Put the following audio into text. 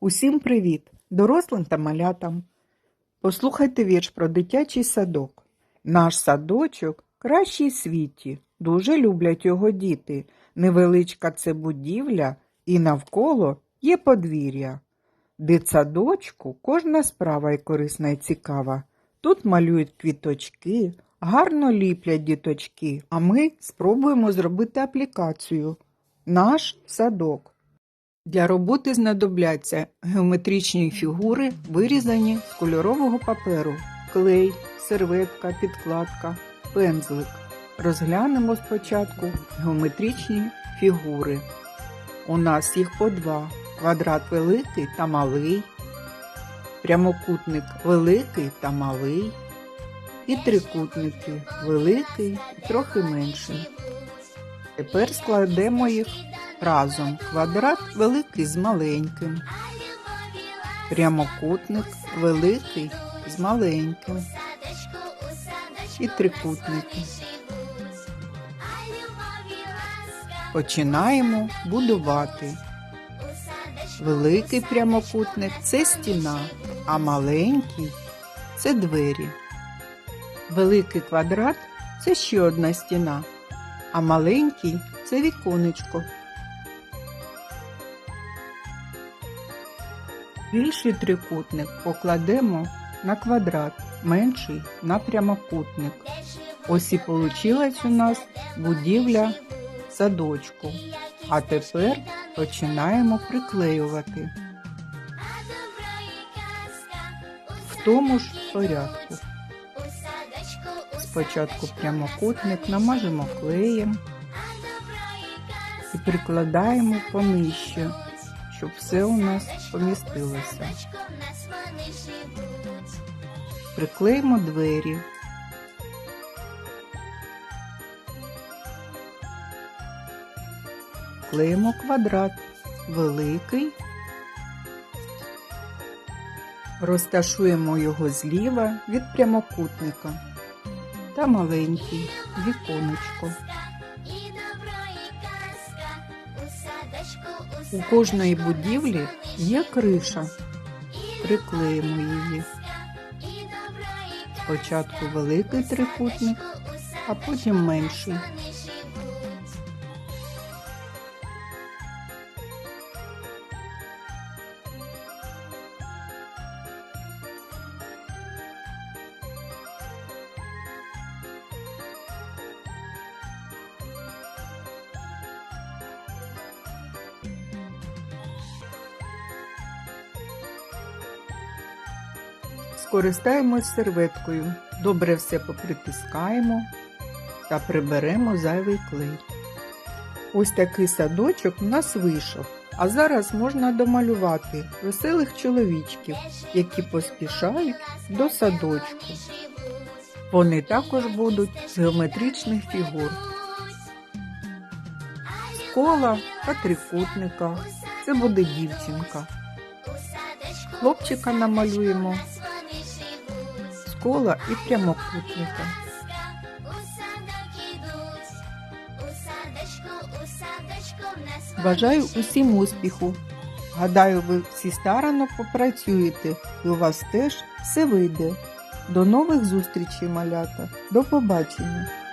Усім привіт, дорослим та малятам. Послухайте вірш про дитячий садок. Наш садочок кращий світі. Дуже люблять його діти. Невеличка це будівля, і навколо є подвір'я. Дитсадочку кожна справа і корисна і цікава. Тут малюють квіточки, гарно ліплять діточки, а ми спробуємо зробити аплікацію. Наш садок. Для роботи знадобляться геометричні фігури, вирізані з кольорового паперу, клей, серветка, підкладка, пензлик. Розглянемо спочатку геометричні фігури. У нас їх по два: квадрат великий та малий, прямокутник великий та малий, і трикутники великий і трохи менший. Тепер складемо їх разом. Квадрат великий з маленьким. Прямокутник великий з маленьким. І трикутники. Починаємо будувати. Великий прямокутник це стіна, а маленький це двері. Великий квадрат це ще одна стіна, а маленький це віконечко. Більший трикутник покладемо на квадрат, менший на прямокутник. Ось і получилась у нас будівля садочку. А тепер починаємо приклеювати в тому ж порядку. Спочатку прямокутник намажемо клеєм і прикладаємо понижче, щоб все у нас помістилося. Приклеїмо двері. Клеїмо квадрат великий. Розташуємо його зліва від прямокутника та маленький віконечко. У кожної будівлі є криша. Приклеїмо її. Спочатку великий трикутник, а потім менший. Скористаємось серветкою. Добре все попритискаємо та приберемо зайвий клей. Ось такий садочок у нас вийшов. А зараз можна домалювати веселих чоловічків, які поспішають до садочку. Вони також будуть з геометричних фігур. Кола та трикутника. Це буде дівчинка. Хлопчика намалюємо кола і прямокутника. Бажаю усім успіху. Гадаю, ви всі старано попрацюєте і у вас теж все вийде. До нових зустрічей, малята. До побачення!